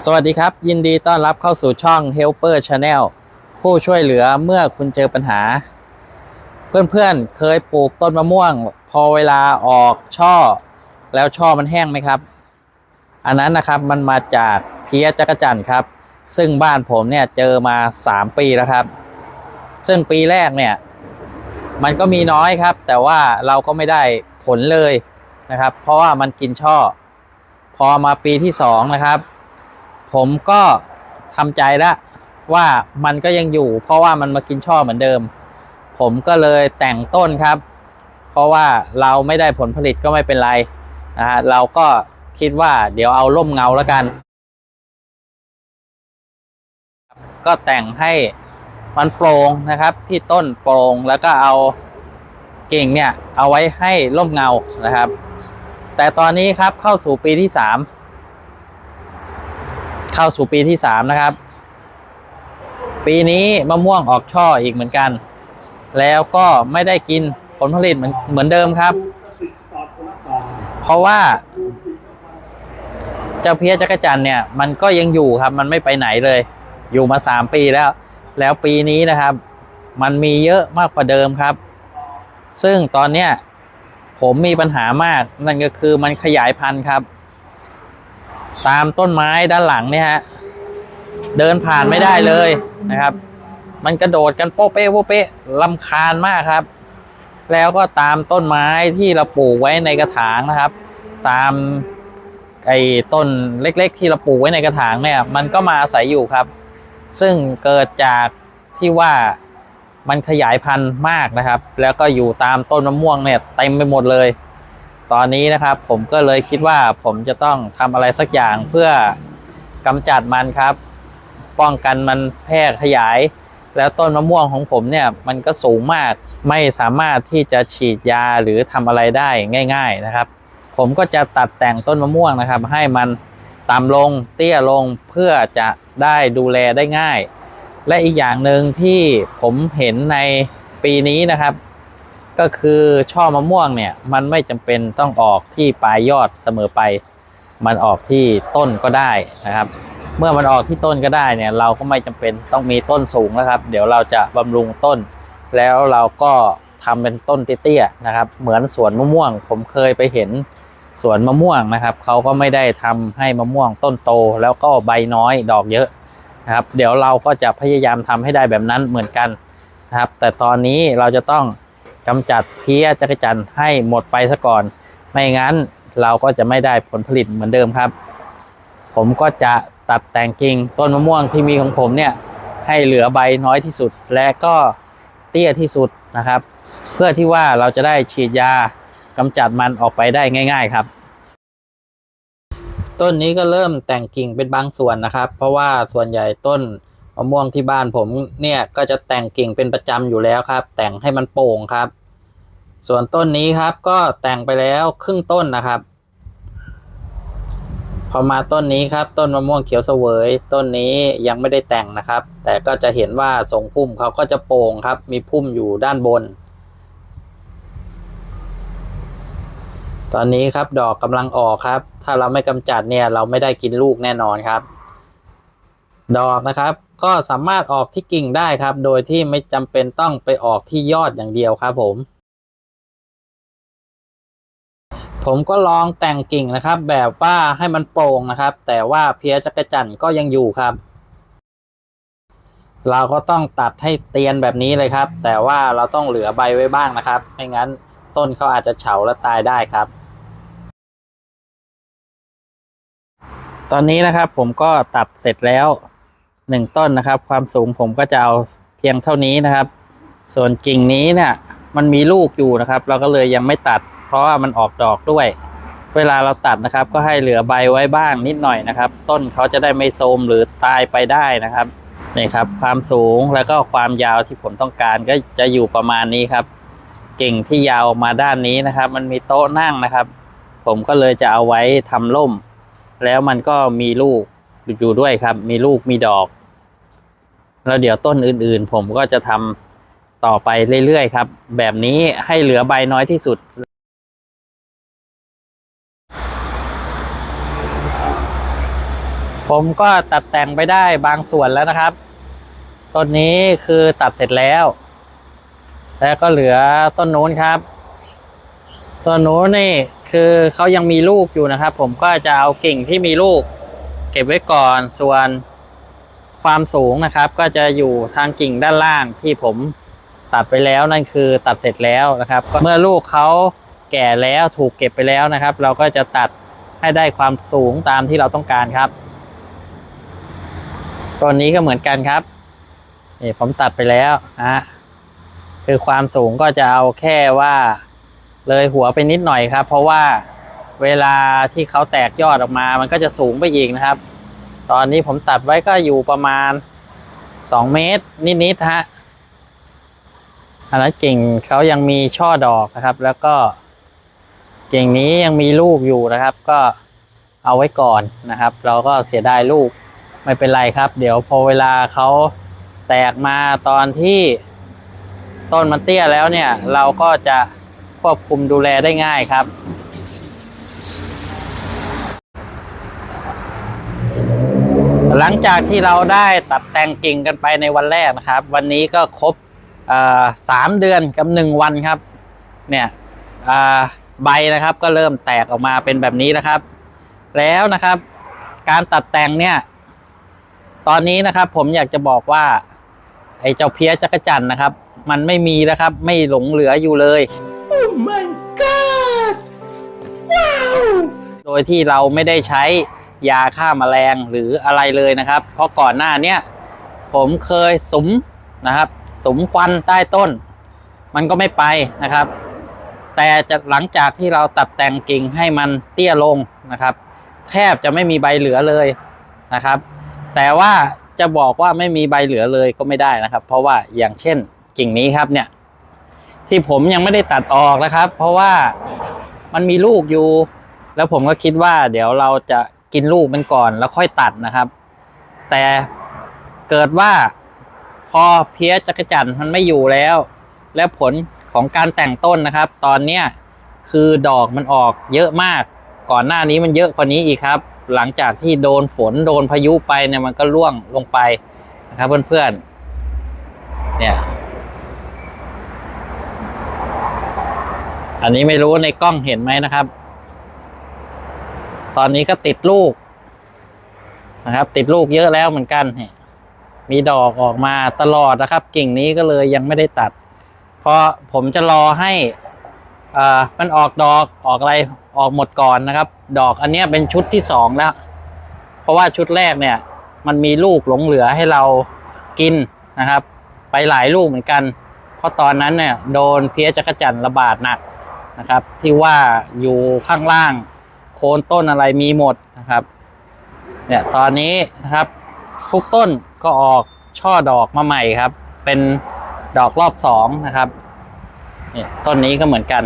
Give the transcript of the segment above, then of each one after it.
สวัสดีครับ ยินดีต้อนรับเข้าสู่ช่อง Helper Channel ผู้ช่วยเหลือเมื่อคุณเจอปัญหา เพื่อนๆเคยปลูกต้นมะม่วง พอเวลาออกช่อ แล้วช่อมันแห้งไหมครับ อันนั้นนะครับมันมาจากเพี้ยจักรจันครับ ซึ่งบ้านผมเนี่ยเจอมา 3 ปีแล้วครับ ซึ่งปีแรกเนี่ย มันก็มีน้อยครับ แต่ว่าเราก็ไม่ได้ผลเลยนะครับ เพราะว่ามันกินช่อ พอมาปีที่สองนะครับ ผมก็ทำใจแล้วว่ามันก็ยังอยู่ เพราะว่ามันมากินช่อเหมือนเดิม ผมก็เลยแต่งต้นครับ เพราะว่าเราไม่ได้ผลผลิตก็ไม่เป็นไรนะฮะเราก็คิดว่าเดี๋ยวเอาร่มเงาแล้วกัน ก็แต่งให้มันโปร่งนะครับ ที่ต้นโปร่งแล้วก็เอากิ่งเนี่ยเอาไว้ให้ร่มเงานะครับ แต่ตอนนี้ครับเข้าสู่ปีที่สาม เข้าสู่ปีที่สามนะครับ ปีนี้มะม่วงออกช่ออีกเหมือนกัน แล้วก็ไม่ได้กินผลผลิตเหมือนเหมือนเดิมครับ เพราะว่า เจ้าเพี้ยจักรจันเนี่ย มันก็ยังอยู่ครับ มันไม่ไปไหนเลย อยู่มาสามปีแล้ว แล้วปีนี้นะครับ มันมีเยอะมากกว่าเดิมครับ ซึ่งตอนเนี้ยผมมีปัญหามากนั่นก็คือมันขยายพันธุ์ครับ ตามต้นไม้ด้านหลังเนี่ยฮะ เดินผ่านไม่ได้เลยนะครับ มันกระโดดกันโป๊ะเป๊ะโป๊ะเป๊ะลำคาญมากครับ แล้วก็ตามต้นไม้ที่เราปลูกไว้ในกระถางนะครับ ตามไอ้ต้นเล็ก ๆ ที่เราปลูกไว้ในกระถางเนี่ย มันก็มาอาศัยอยู่ครับ ซึ่งเกิดจากที่ว่ามันขยายพันธุ์มากนะครับ แล้วก็อยู่ตามต้นมะม่วงเนี่ยเต็มไปหมดเลย ตอนนี้นะครับ ผมก็เลยคิดว่าผมจะต้องทำอะไรสักอย่างเพื่อกำจัดมันครับ ป้องกันมันแพร่ขยาย แล้วต้นมะม่วงของผมเนี่ยมันก็สูงมากไม่สามารถที่จะฉีดยาหรือทำอะไรได้ง่าย ๆนะครับ ผมก็จะตัดแต่งต้นมะม่วงนะครับ ให้มันต่ำลงเตี้ยลงเพื่อจะได้ดูแลได้ง่าย และอีกอย่างหนึ่งที่ผมเห็นในปีนี้นะครับ ก็คือช่อมะม่วงเนี่ยมันไม่จำเป็นต้องออกที่ปลายยอดเสมอไป มันออกที่ต้นก็ได้นะครับ เมื่อมันออกที่ต้นก็ได้เนี่ยเราก็ไม่จำเป็นต้องมีต้นสูงแล้วครับ เดี๋ยวเราจะบำรุงต้น แล้วเราก็ทำเป็นต้นเตี้ยๆนะครับ เหมือนสวนมะม่วง ผมเคยไปเห็นสวนมะม่วงนะครับเขาก็ไม่ได้ทำให้มะม่วงต้นโต แล้วก็ใบน้อยดอกเยอะนะครับ เดี๋ยวเราก็จะพยายามทำให้ได้แบบนั้นเหมือนกันนะครับ แต่ตอนนี้เราจะต้อง กำจัดเพี้ยจักรจันทร์ให้หมดไปซะก่อน ไม่งั้นเราก็จะไม่ได้ผลผลิตเหมือนเดิมครับ ผมก็จะตัดแต่งกิ่งต้นมะม่วงที่มีของผมเนี่ยให้เหลือใบน้อยที่สุด และก็เตี้ยที่สุดนะครับ เพื่อที่ว่าเราจะได้ฉีดยากำจัดมันออกไปได้ง่าย ๆครับ ต้นนี้ก็เริ่มแต่งกิ่งเป็นบางส่วนนะครับ เพราะว่าส่วนใหญ่ต้น มะม่วงที่บ้านผมเนี่ยก็จะแต่งกิ่งเป็นประจำอยู่แล้วครับ แต่งให้มันโป่งครับ ส่วนต้นนี้ครับก็แต่งไปแล้วครึ่งต้นนะครับ พอมาต้นนี้ครับ ต้นมะม่วงเขียวเสวย ต้นนี้ยังไม่ได้แต่งนะครับ แต่ก็จะเห็นว่าทรงพุ่มเขาก็จะโป่งครับ มีพุ่มอยู่ด้านบน ตอนนี้ครับดอกกำลังออกครับ ถ้าเราไม่กำจัดเนี่ยเราไม่ได้กินลูกแน่นอนครับ ดอกนะครับ ก็สามารถออกที่กิ่งได้ครับ โดยที่ไม่จำเป็นต้องไปออกที่ยอดอย่างเดียวครับผม ผมก็ลองแต่งกิ่งนะครับ แบบว่าให้มันโปร่งนะครับ แต่ว่าเพี้ยจักรจันก็ยังอยู่ครับ เราก็ต้องตัดให้เตียนแบบนี้เลยครับ แต่ว่าเราต้องเหลือใบไว้บ้างนะครับ ไม่งั้นต้นเขาอาจจะเฉาและตายได้ครับตอนนี้นะครับผมก็ตัดเสร็จแล้ว หนึ่งต้นนะครับ ความสูงผมก็จะเอาเพียงเท่านี้นะครับ ส่วนกิ่งนี้เนี่ยมันมีลูกอยู่นะครับ เราก็เลยยังไม่ตัด เพราะว่ามันออกดอกด้วย เวลาเราตัดนะครับ ก็ให้เหลือใบไว้บ้างนิดหน่อยนะครับ ต้นเขาจะได้ไม่โทรมหรือตายไปได้นะครับนี่ครับ ความสูงแล้วก็ความยาวที่ผมต้องการก็จะอยู่ประมาณนี้ครับ กิ่งที่ยาวมาด้านนี้นะครับ มันมีโต๊ะนั่งนะครับ ผมก็เลยจะเอาไว้ทำร่ม แล้วมันก็มีลูก อยู่ด้วยครับ มีลูกมีดอก แล้วเดี๋ยวต้นอื่นๆ ผมก็จะทำต่อไปเรื่อยๆครับ แบบนี้ให้เหลือใบน้อยที่สุดผผมก็ตัดแต่งไปได้บางส่วนแล้วนะครับ ต้นนี้คือตัดเสร็จแล้ว แล้วก็เหลือต้นนู้นครับ ต้นนู้นนี่คือเขายังมีลูกอยู่นะครับ ผมก็จะเอากิ่งที่มีลูก เก็บไว้ก่อนส่วนความสูงนะครับ ก็จะอยู่ทางกิ่งด้านล่างที่ผมตัดไปแล้วนั่นคือตัดเสร็จแล้วนะครับ เมื่อลูกเขาแก่แล้วถูกเก็บไปแล้วนะครับ เราก็จะตัดให้ได้ความสูงตามที่เราต้องการครับต้นนี้ก็เหมือนกันครับนี่ผมตัดไปแล้วนะคือความสูงก็จะเอาแค่ว่า เลยหัวไปนิดหน่อยครับ เพราะว่า เวลาที่เขาแตกยอดออกมา มันก็จะสูงไปอีกนะครับ ตอนนี้ผมตัดไว้ก็อยู่ประมาณสองเมตรนิดๆฮะอันนั้นกิ่งเขายังมีช่อดอกนะครับ แล้วก็กิ่งนี้ยังมีลูกอยู่นะครับ ก็เอาไว้ก่อนนะครับ เราก็เสียดายลูกไม่เป็นไรครับ เดี๋ยวพอเวลาเขาแตกมาตอนที่ต้นมันเตี้ยแล้วเนี่ย เราก็จะควบคุมดูแลได้ง่ายครับ หลังจากที่เราได้ตัดแต่งกิ่งกันไปในวันแรกนะครับ วันนี้ก็ครบสามเดือนกับหนึ่งวันครับ เนี่ยอ่าใบนะครับก็เริ่มแตกออกมาเป็นแบบนี้นะครับ แล้วนะครับ การตัดแต่งเนี่ย ตอนนี้นะครับผมอยากจะบอกว่า ไอ้เจ้าเพี้ยจักรจันทร์นะครับ มันไม่มีแล้วครับ ไม่หลงเหลืออยู่เลย Oh my god! Wow! โดยที่เราไม่ได้ใช้ ยาฆ่าแมลงหรืออะไรเลยนะครับ เพราะก่อนหน้าเนี้ยผมเคยสุมนะครับสุมควันใต้ต้น มันก็ไม่ไปนะครับ แต่จะหลังจากที่เราตัดแต่งกิ่งให้มันเตี้ยลงนะครับ แทบจะไม่มีใบเหลือเลยนะครับ แต่ว่าจะบอกว่าไม่มีใบเหลือเลยก็ไม่ได้นะครับ เพราะว่าอย่างเช่นกิ่งนี้ครับเนี่ยที่ผมยังไม่ได้ตัดออกนะครับ เพราะว่ามันมีลูกอยู่ แล้วผมก็คิดว่าเดี๋ยวเราจะ กินลูกมันก่อนแล้วค่อยตัดนะครับ แต่เกิดว่าพอเพี้ยจักรจันมันไม่อยู่แล้ว แล้วผลของการแต่งต้นนะครับ ตอนเนี้ยคือดอกมันออกเยอะมาก ก่อนหน้านี้มันเยอะกว่านี้อีกครับ หลังจากที่โดนฝนโดนพายุไปเนี่ยมันก็ร่วงลงไปนะครับเพื่อนๆเนี่ยอันนี้ไม่รู้ในกล้องเห็นไหมนะครับ ตอนนี้ก็ติดลูกนะครับ ติดลูกเยอะแล้วเหมือนกันมีดอกออกมาตลอดนะครับ กิ่งนี้ก็เลยยังไม่ได้ตัด เพราะผมจะรอให้อ่ามันออกดอกออกอะไรออกหมดก่อนนะครับ ดอกอันนี้เป็นชุดที่สองแล้ว เพราะว่าชุดแรกเนี่ย มันมีลูกหลงเหลือให้เรากินนะครับ ไปหลายลูกเหมือนกัน เพราะตอนนั้นเนี่ยโดนเพี้ยจักรจันระบาดหนักนะครับ ที่ว่าอยู่ข้างล่าง คนต้นอะไรมีหมดนะครับ เนี่ยตอนนี้นะครับ ทุกต้นก็ออกช่อดอกมาใหม่ครับ เป็นดอกรอบสองนะครับเนี่ยต้นนี้ก็เหมือนกัน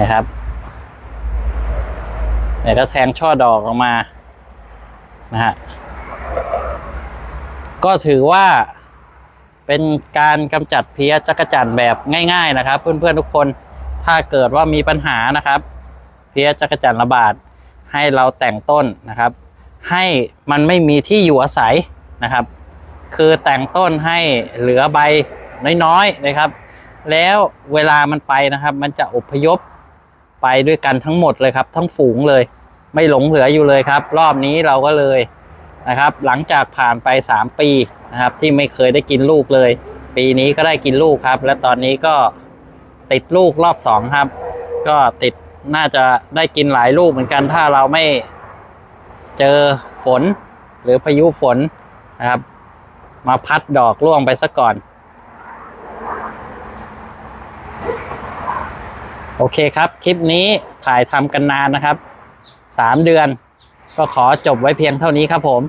นะครับเนี่ยก็แทงช่อดอกออกมานะฮะก็ถือว่าเป็นการกำจัดเพี้ยจักจั่นแบบง่าย ๆนะครับ เพื่อนๆทุกคนถ้าเกิดว่ามีปัญหานะครับ เพี้ยจักรจันทร์ระบาดให้เราแต่งต้นนะครับ ให้มันไม่มีที่อยู่อาศัยนะครับ คือแต่งต้นให้เหลือใบน้อยๆนะครับ แล้วเวลามันไปนะครับ มันจะอพยพไปด้วยกันทั้งหมดเลยครับ ทั้งฝูงเลย ไม่หลงเหลืออยู่เลยครับ รอบนี้เราก็เลยนะครับ หลังจากผ่านไป 3 ปีนะครับ ที่ไม่เคยได้กินลูกเลย ปีนี้ก็ได้กินลูกครับ และตอนนี้ก็ติดลูกรอบสองครับ ก็ติด น่าจะได้กินหลายลูกเหมือนกันถ้าเราไม่เจอฝนหรือพายุฝนนะครับ มาพัดดอกร่วงไปซะก่อน โอเคครับ คลิปนี้ถ่ายทำกันนานนะครับสามเดือน ก็ขอจบไว้เพียงเท่านี้ครับผม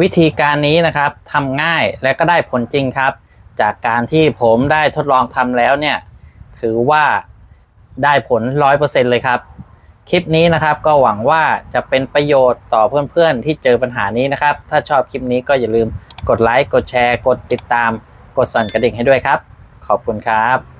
วิธีการนี้นะครับทำง่ายและก็ได้ผลจริงครับ จากการที่ผมได้ทดลองทำแล้วเนี่ย ถือว่าได้ผลร้อยเปอร์เซ็นเลยครับ คลิปนี้นะครับก็หวังว่าจะเป็นประโยชน์ต่อเพื่อนๆ ที่เจอปัญหานี้นะครับ ถ้าชอบคลิปนี้ก็อย่าลืมกดไลค์ กดแชร์ กดติดตาม กดสั่นกระดิ่งให้ด้วยครับ ขอบคุณครับ